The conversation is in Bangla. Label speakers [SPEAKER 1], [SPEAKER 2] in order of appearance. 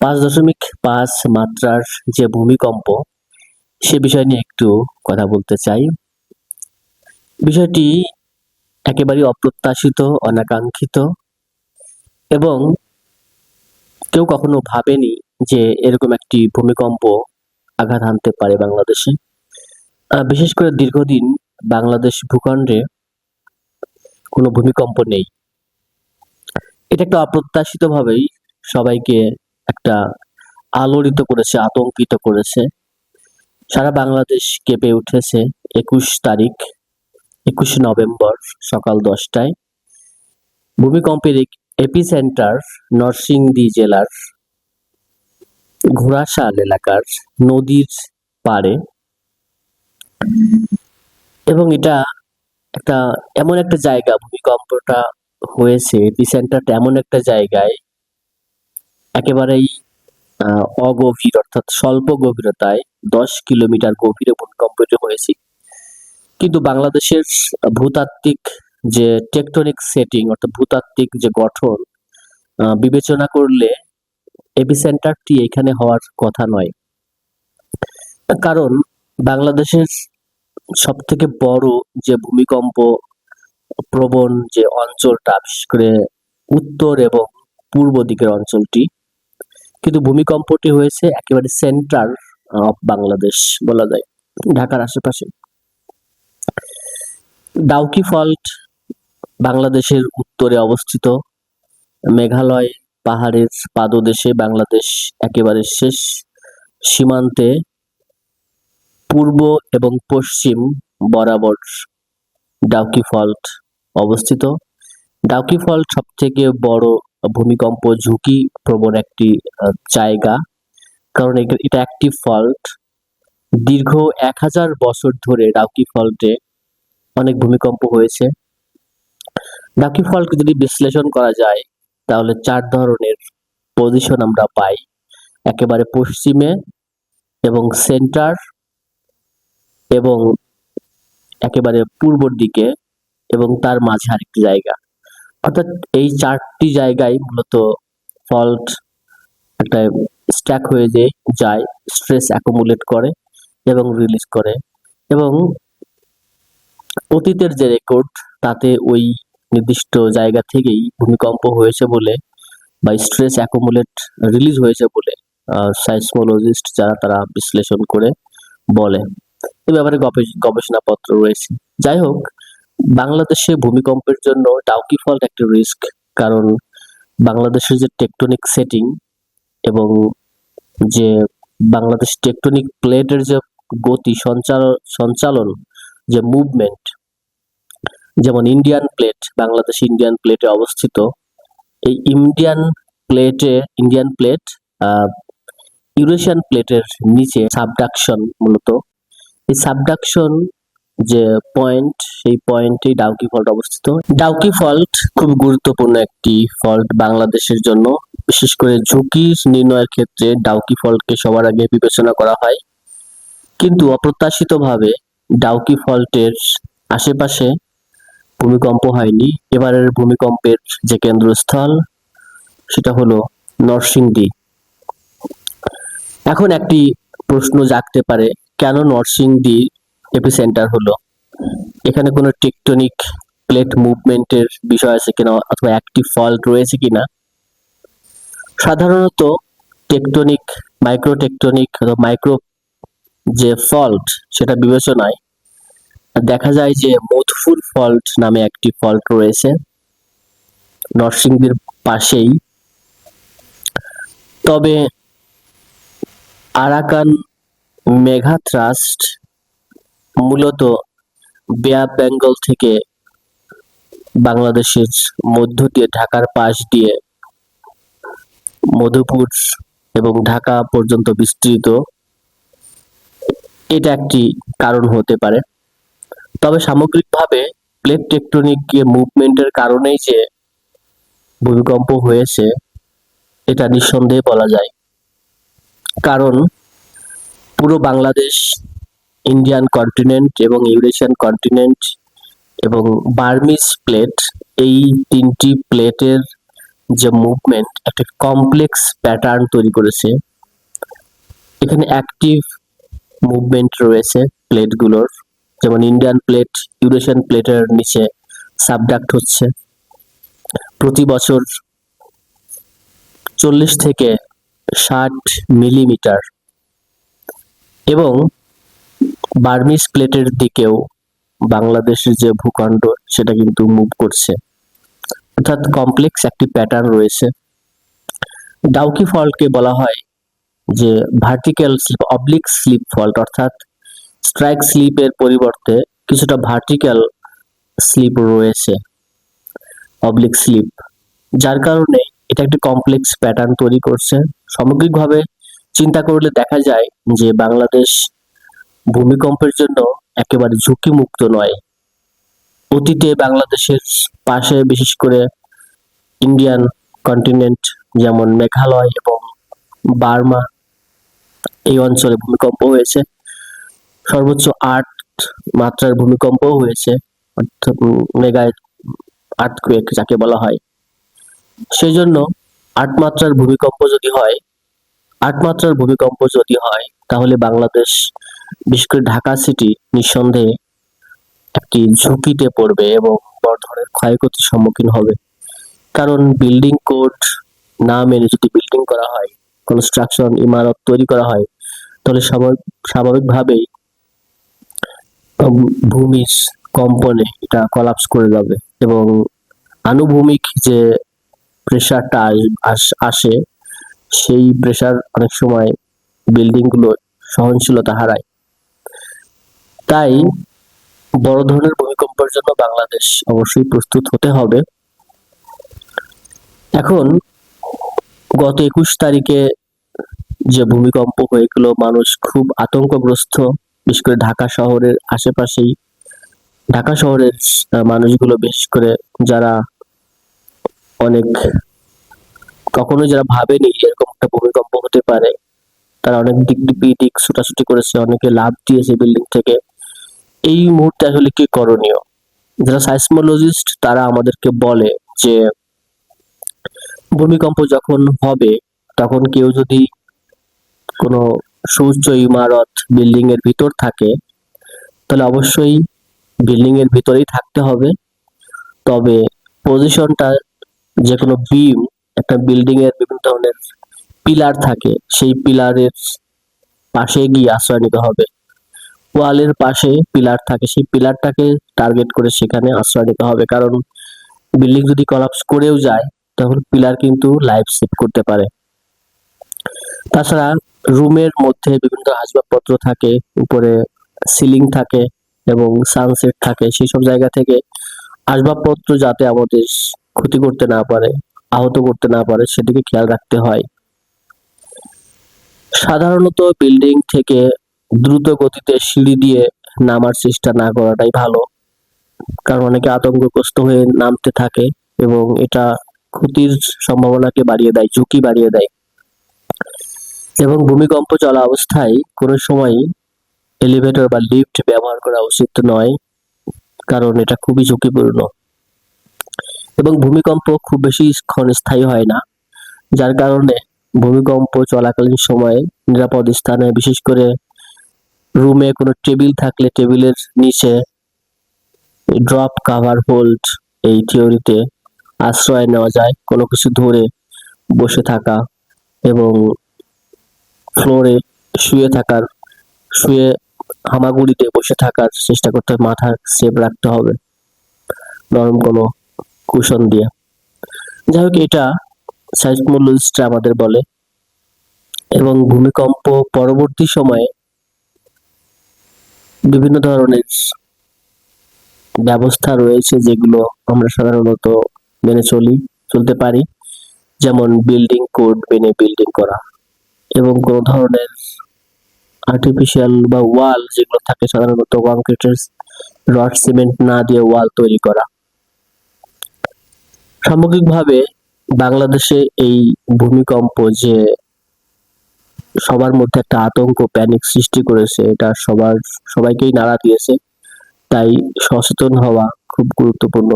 [SPEAKER 1] পাঁচ দশমিক পাঁচ মাত্রার যে ভূমিকম্প, সে বিষয় নিয়ে একটু কথা বলতে চাই। বিষয়টি একেবারেই অপ্রত্যাশিত, অনাকাঙ্ক্ষিত এবং কেউ কখনো ভাবেনি যে এরকম একটি ভূমিকম্প আঘাত হানতে পারে বাংলাদেশে। বিশেষ করে দীর্ঘদিন বাংলাদেশ ভূখণ্ডে কোনো ভূমিকম্প নেই। এটা একটা অপ্রত্যাশিত ভাবেই সবাইকে একটা আলোড়িত করেছে, আতঙ্কিত করেছে। সারা বাংলাদেশ কেঁপে উঠেছে একুশ তারিখ, একুশে নভেম্বর সকাল দশটায়। ভূমিকম্পের এপি সেন্টার নরসিংদী জেলার ঘোড়াশাল এলাকার নদীর পাড়ে। এবং এটা একটা, এমন একটা জায়গা, ভূমিকম্পটা হয়েছে এপি সেন্টারটা এমন একটা জায়গায় একেবারেই অগভীর, অর্থাৎ স্বল্প গভীরতায় দশ কিলোমিটার গভীরে ভূমিকম্পটি হয়েছে। কিন্তু বাংলাদেশের ভূতাত্ত্বিক যে টেকটনিক সেটিং অর্থাৎ ভূতাত্ত্বিক যে গঠন বিবেচনা করলে এপিসেন্টারটি এখানে হওয়ার কথা নয়। কারণ বাংলাদেশের সব থেকে বড় যে ভূমিকম্প প্রবণ যে অঞ্চলটা, বিশেষ করে উত্তর এবং পূর্ব দিকের অঞ্চলটি কিন্তু ভূমিকম্পটি হয়েছে একেবারে সেন্টার অফ বাংলাদেশ বলা যায়, ঢাকার আশেপাশে। ডাউকি ফল্ট বাংলাদেশের উত্তরে অবস্থিত। মেঘালয় পাহাড়ের পাদদেশে বাংলাদেশ একেবারে শেষ সীমান্তে। পূর্ব এবং পশ্চিম বরাবর ডাউকি ফল্ট অবস্থিত। ডাউকি ফল্ট সব থেকে বড় ভূমিকম্প, ঝুঁকি প্রবণ একটি জায়গা। কারণ এটা একটি ফল্ট দীর্ঘ এক হাজার বছর ধরে ডাউকি ফল্টে অনেক ভূমিকম্প হয়েছে। ডাউকি ফল্ট যদি বিশ্লেষণ করা যায়, তাহলে চার ধরনের পজিশন আমরা পাই। একেবারে পশ্চিমে এবং সেন্টার এবং একেবারে পূর্বর দিকে এবং তার মাঝে আরেকটি জায়গা। অর্থাৎ এই চারটি জায়গায় মূলত ফল্ট একটা স্ট্যাক হয়ে যে যায় স্ট্রেস অ্যাকুমুলেট করে এবং রিলিজ করে এবং অতীতের যে রেকর্ড তাতে ওই নির্দিষ্ট জায়গা থেকেই ভূমিকম্প হয়েছে বলে বা স্ট্রেস অ্যাকুমুলেট রিলিজ হয়েছে বলে সাইসমোলজিস্ট যারা তারা বিশ্লেষণ করে বলে। এ ব্যাপারে গবে- গবেষণাপত্র রয়েছে। যাই হোক বাংলাদেশে ভূমিকম্পের জন্য ডাউকি ফল্ট একটা রিস্ক কারণ বাংলাদেশের যে টেকটনিক সেটিং এবং যে বাংলাদেশ টেকটনিক প্লেটের যে গতি সঞ্চালন সঞ্চালন, যে মুভমেন্ট যেমন ইন্ডিয়ান প্লেট বাংলাদেশ ইন্ডিয়ান প্লেটে অবস্থিত, এই ইন্ডিয়ান প্লেটে ইন্ডিয়ান প্লেট ইউরেশিয়ান প্লেটের নিচে সাবডাকশন মূলত। এই সাবডাকশন যে পয়েন্ট সেই পয়েন্টে ডাউকি ফল্ট অবস্থিত। ডাউকি ফল্ট খুব গুরুত্বপূর্ণ একটি ফল্ট বাংলাদেশের জন্য। বিশেষ করে ঝুঁকি নির্ণয়ের ক্ষেত্রে ডাউকি ফল্টকে সবার আগে বিবেচনা করা হয়। কিন্তু অপ্রত্যাশিতভাবে ডাউকি ফল্টের আশেপাশে ভূমিকম্প হয়নি। এবারের ভূমিকম্পের যে কেন্দ্রস্থল, সেটা হলো নরসিংদী। এখন একটি প্রশ্ন জাগতে পারে, কেন নরসিংদী এপিসেন্টার হলো। এখানে কোনো টেকটনিক প্লেট মুভমেন্টের বিষয় আছে কিনা অথবা একটি ফল্ট রয়েছে কিনা? সাধারণত টেকটনিক মাইক্রো টেকটনিক অথবা মাইক্রো যে ফল্ট সেটা বিবেচনায় দেখা যায় যে মধুপুর ফল্ট নামে একটি ফল্ট রয়েছে। নরসিংদীর পাশেই। তবে আরাকান মেঘা ট্রাস্ট মূলত বে অফ বেঙ্গল থেকে বাংলাদেশের মধ্য দিয়ে ঢাকার পাশ দিয়ে মধুপুর এবং ঢাকা পর্যন্ত বিস্তৃত। এটা একটি কারণ হতে পারে। তবে সামগ্রিকভাবে প্লেট টেকটনিক মুভমেন্টের কারণেই যে ভূমিকম্প হয়েছে, এটা নিঃসন্দেহে বলা যায়। কারণ পুরো বাংলাদেশ ইন্ডিয়ান কন্টিনেন্ট এবং ইউরেশিয়ান কন্টিনেন্ট এবং বার্মিস প্লেট এই তিনটি প্লেটের যে মুভমেন্ট একটা কমপ্লেক্স প্যাটার্ন তৈরি করেছে। এখানে অ্যাক্টিভ মুভমেন্ট রয়েছে প্লেটগুলোর যেমন ইন্ডিয়ান প্লেট ইউরেশিয়ান প্লেটের নিচে সাবডাক্ট হচ্ছে। প্রতি বছর চল্লিশ থেকে ষাট মিলিমিটার এবং বার্মিস প্লেটের দিকেও বাংলাদেশের যে ভূখণ্ড, সেটা কিন্তু মুভ করছে। অর্থাৎ কমপ্লেক্স একটি প্যাটার্ন রয়েছে। ডাউকি ফল্টকে বলা হয় যে vertical slip oblique slip fault অর্থাৎ স্ট্রাইক স্লিপের পরিবর্তে কিছুটা ভার্টিক্যাল স্লিপ রয়েছে অবলিক স্লিপ যার কারণে এটা একটি কমপ্লেক্স প্যাটার্ন তৈরি করছে। সামগ্রিকভাবে চিন্তা করলে দেখা যায় যে বাংলাদেশ ভূমিকম্পের জন্য একেবারে ঝুঁকিমুক্ত নয়। অতীতে বাংলাদেশের পাশে বিশেষ করে ইন্ডিয়ান কন্টিনেন্ট যেমন মেঘালয় এবং বার্মা এই অঞ্চলে ভূমিকম্প হয়েছে। সর্বোচ্চ আট মাত্রার ভূমিকম্প হয়েছে, অর্থাৎ মেগায় আর্থকুয়েক যাকে বলা হয়। সেই জন্য আট মাত্রার ভূমিকম্প যদি হয়, আট মাত্রার ভূমিকম্প যদি হয়, তাহলে বাংলাদেশ বিশেষ করে ঢাকা সিটি নিঃসন্দেহে একটি ঝুঁকিতে পড়বে এবং বড় ধরনের ক্ষয়ক্ষতির সম্মুখীন হবে। কারণ বিল্ডিং কোড না মেনে যদি বিল্ডিং করা হয়, কনস্ট্রাকশন ইমারত তৈরি করা হয়, তাহলে স্বাভাবিকভাবেই ভূমির কম্পনে এটা কলাপস করে যাবে এবং আনুভূমিক যে প্রেশারটা আসে সেই প্রেশার অনেক সময় বিল্ডিংগুলো সহনশীলতা হারায়। তাই বড় ধরনের ভূমিকম্পের জন্য বাংলাদেশ অবশ্যই প্রস্তুত হতে হবে। এখন গত একুশ তারিখে যে ভূমিকম্প হয়েছিল, মানুষ খুব আতঙ্কগ্রস্ত, বিশেষ করে ঢাকা শহরের আশেপাশেই। ঢাকা শহরের মানুষগুলো বিশেষ করে যারা অনেক, কখনো যারা ভাবেনি এরকম একটা ভূমিকম্প হতে পারে, তারা অনেক দিক দিক ছুটাছুটি করেছে, অনেকে লাভ দিয়েছে বিল্ডিং থেকে। এই মুহূর্তে আসলে কি করণীয়? যারা সাইসমোলজিস্ট তারা আমাদেরকে বলে যে, ভূমিকম্প যখন হবে, তখন কেউ যদি কোনো সূর্য, ইমারত বিল্ডিং এর ভিতর থাকে, তাহলে অবশ্যই বিল্ডিং এর ভিতরেই থাকতে হবে। তবে পজিশনটা যে কোনো বিম একটা বিল্ডিং এর বিভিন্ন ধরনের পিলার থাকে, সেই পিলারের পাশে গিয়ে আশ্রয় নিতে হবে। ওয়ালের পাশে পিলার থাকে, সেই পিলারটাকে টার্গেট করে সেখানে আশ্রয় নিতে হবে। কারণ বিল্ডিং যদি কলাপস করেও যায়, তখন পিলার কিন্তু লাইফ সেভ করতে পারে। তাছাড়া রুমের মধ্যে বিভিন্ন আসবাবপত্র থাকে, উপরে সিলিং থাকে এবং সানসেট থাকে। সেই সব জায়গা থেকে আসবাবপত্র যাতে আমাদের ক্ষতি করতে না পারে, আহত করতে না পারে, সেদিকে খেয়াল রাখতে হয়। সাধারণত বিল্ডিং থেকে দ্রুত গতিতে সিঁড়ি দিয়ে নামার চেষ্টা না করাটাই ভালো। কারণ অনেকে আতঙ্কগ্রস্ত হয়ে নামতে থাকে এবং এটা ক্ষতির সম্ভাবনাকে বাড়িয়ে দেয়, ঝুঁকি বাড়িয়ে দেয়। এবং ভূমিকম্প চলা অবস্থায় কোনো সময় এলিভেটর বা লিফট ব্যবহার করা উচিত নয়, কারণ এটা খুবই ঝুঁকিপূর্ণ। এবং ভূমিকম্প খুব বেশি ক্ষণস্থায়ী হয় না, যার কারণে ভূমিকম্প চলাকালীন সময়ে নিরাপদ স্থানে বিশেষ করে রুমে কোনো টেবিল থাকলে টেবিলের নিচে ড্রপ, কাভার, হোল্ড এই থিওরিতে আশ্রয় নেওয়া যায়। কোনো কিছু ধরে বসে থাকা এবং ফ্লোরে শুয়ে থাকার, শুয়ে হামাগুড়িতে বসে থাকার চেষ্টা করতে হবে মাথা সেভ রাখতে হবে। নরম কোনো কুশন দিয়ে। যাই হোক এটা সাইসমোলজিস্টরা আমাদের বলে। এবং ভূমিকম্প পরবর্তী সময়ে বিভিন্ন ধরনের ব্যবস্থা রয়েছে যেগুলো আমরা সাধারণত মেনে চলি, চলতে পারি। যেমন বিল্ডিং কোড মেনে বিল্ডিং করা এবং কোনো ধরনের আর্টিফিশিয়াল বা ওয়াল যেগুলো থাকে সাধারণত কংক্রিটের রড সিমেন্ট না দিয়ে ওয়াল তৈরি করা। সামগ্রিকভাবে বাংলাদেশে এই ভূমিকম্প যে সবার মধ্যে একটা আতঙ্ক প্যানিক সৃষ্টি করেছে। এটা সবার, সবাইকেই নাড়া দিয়েছে। তাই সচেতন হওয়া খুব গুরুত্বপূর্ণ।